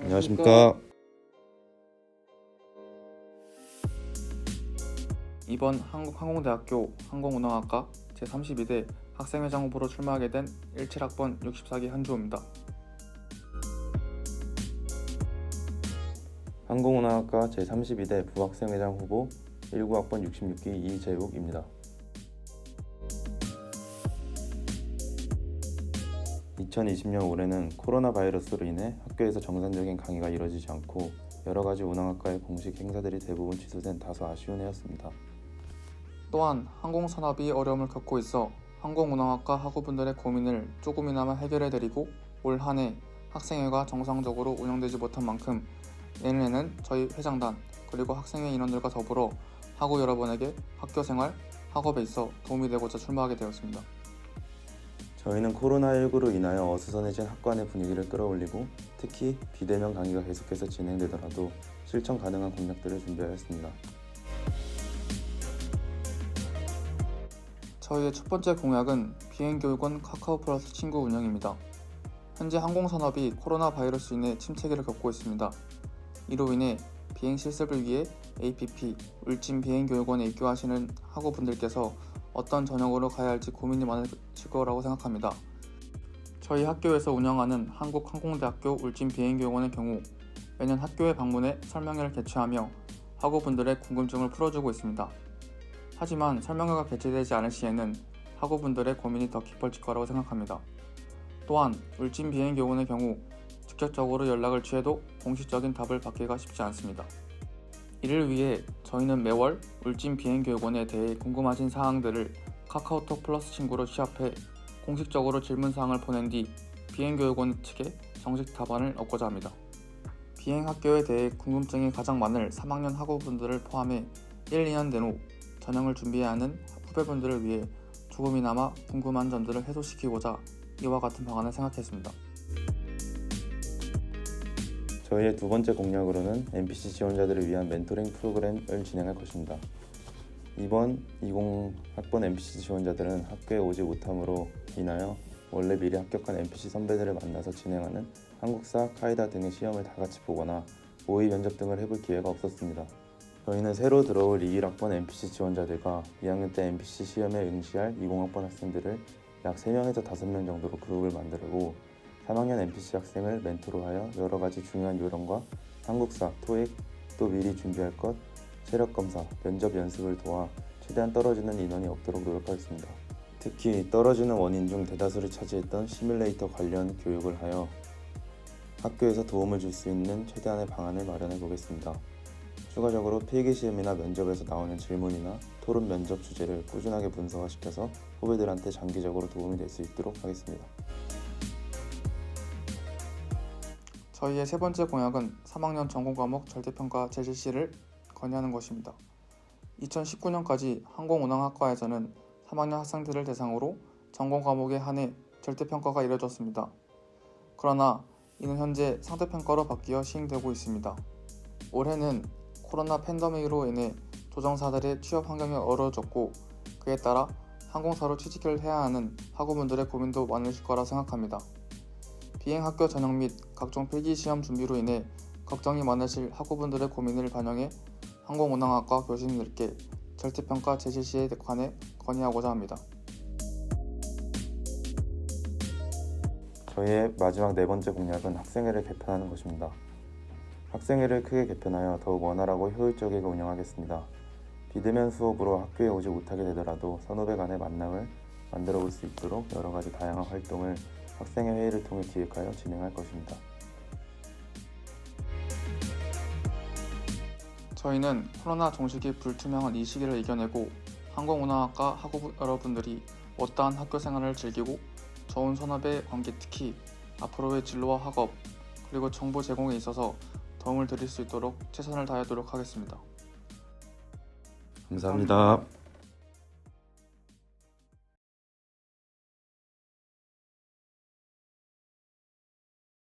안녕하십니까. 이번 한국항공대학교 항공운항학과 제32대 학생회장 후보로 출마하게 된 17학번 64기 한주호입니다. 항공운항학과 제32대 부학생회장 후보 19학번 66기 이재욱입니다. 2020년 올해는 코로나 바이러스로 인해 학교에서 정상적인 강의가 이뤄지지 않고 여러 가지 운항학과의 공식 행사들이 대부분 취소된 다소 아쉬운 해였습니다. 또한 항공 산업이 어려움을 겪고 있어 항공 운항학과 학우분들의 고민을 조금이나마 해결해 드리고 올 한 해 학생회가 정상적으로 운영되지 못한 만큼 내년에는 저희 회장단 그리고 학생회 인원들과 더불어 학우 여러분에게 학교 생활, 학업에 있어 도움이 되고자 출마하게 되었습니다. 저희는 코로나19로 인하여 어수선해진 학관의 분위기를 끌어올리고 특히 비대면 강의가 계속해서 진행되더라도 실천 가능한 공약들을 준비하였습니다. 저희의 첫 번째 공약은 비행교육원 카카오 플러스 친구 운영입니다. 현재 항공산업이 코로나 바이러스 인해 침체기를 겪고 있습니다. 이로 인해 비행 실습을 위해 APP 울진 비행교육원에 입교하시는 학우분들께서 어떤 전형으로 가야 할지 고민이 많으실 거라고 생각합니다. 저희 학교에서 운영하는 한국항공대학교 울진 비행교육원의 경우 매년 학교에 방문해 설명회를 개최하며 학우분들의 궁금증을 풀어주고 있습니다. 하지만 설명회가 개최되지 않을 시에는 학우분들의 고민이 더 깊어질 거라고 생각합니다. 또한 울진 비행교원의 경우 직접적으로 연락을 취해도 공식적인 답을 받기가 쉽지 않습니다. 이를 위해 저희는 매월 울진 비행교육원에 대해 궁금하신 사항들을 카카오톡 플러스 친구로 취합해 공식적으로 질문사항을 보낸 뒤 비행교육원 측에 정식 답안을 얻고자 합니다. 비행학교에 대해 궁금증이 가장 많을 3학년 학우분들을 포함해 1, 2년 된 후 전형을 준비해야 하는 후배분들을 위해 조금이나마 궁금한 점들을 해소시키고자 이와 같은 방안을 생각했습니다. 저희의 두 번째 공약으로는 NPC 지원자들을 위한 멘토링 프로그램을 진행할 것입니다. 이번 20학번 NPC 지원자들은 학교에 오지 못함으로 인하여 원래 미리 합격한 NPC 선배들을 만나서 진행하는 한국사, 카이다 등의 시험을 다 같이 보거나 모의 면접 등을 해볼 기회가 없었습니다. 저희는 새로 들어올 21학번 NPC 지원자들과 2학년 때 NPC 시험에 응시할 20학번 학생들을 약 3명에서 5명 정도로 그룹을 만들고 3학년 NPC 학생을 멘토로 하여 여러 가지 중요한 요령과 한국사, 토익, 또 미리 준비할 것, 체력 검사, 면접 연습을 도와 최대한 떨어지는 인원이 없도록 노력하겠습니다. 특히 떨어지는 원인 중 대다수를 차지했던 시뮬레이터 관련 교육을 하여 학교에서 도움을 줄 수 있는 최대한의 방안을 마련해 보겠습니다. 추가적으로 필기시험이나 면접에서 나오는 질문이나 토론 면접 주제를 꾸준하게 분석화시켜서 후배들한테 장기적으로 도움이 될 수 있도록 하겠습니다. 저희의 세 번째 공약은 3학년 전공 과목 절대평가 재실 시를 건의하는 것입니다. 2019년까지 항공운항학과에서는 3학년 학생들을 대상으로 전공 과목에 한해 절대평가가 이뤄졌습니다. 그러나 이는 현재 상대평가로 바뀌어 시행되고 있습니다. 올해는 코로나 팬데믹으로 인해 조정사들의 취업 환경이 어려워졌고 그에 따라 항공사로 취직을 해야 하는 학우분들의 고민도 많으실 거라 생각합니다. 비행 학교 전형 및 각종 필기 시험 준비로 인해 걱정이 많으실 학우분들의 고민을 반영해 항공운항학과 교수님들께 절대평가 재실시에 관해 건의하고자 합니다. 저희의 마지막 네 번째 공약은 학생회를 개편하는 것입니다. 학생회를 크게 개편하여 더욱 원활하고 효율적이게 운영하겠습니다. 비대면 수업으로 학교에 오지 못하게 되더라도 선후배 간의 만남을 만들어 볼 수 있도록 여러 가지 다양한 활동을 학생회 회의를 통해 기획하여 진행할 것입니다. 저희는 코로나 종식이 불투명한 이 시기를 이겨내고 항공운항학과 학우 여러분들이 어떠한 학교 생활을 즐기고 좋은 산업의 관계 특히 앞으로의 진로와 학업 그리고 정보 제공에 있어서 도움을 드릴 수 있도록 최선을 다해 노력하겠습니다. 감사합니다.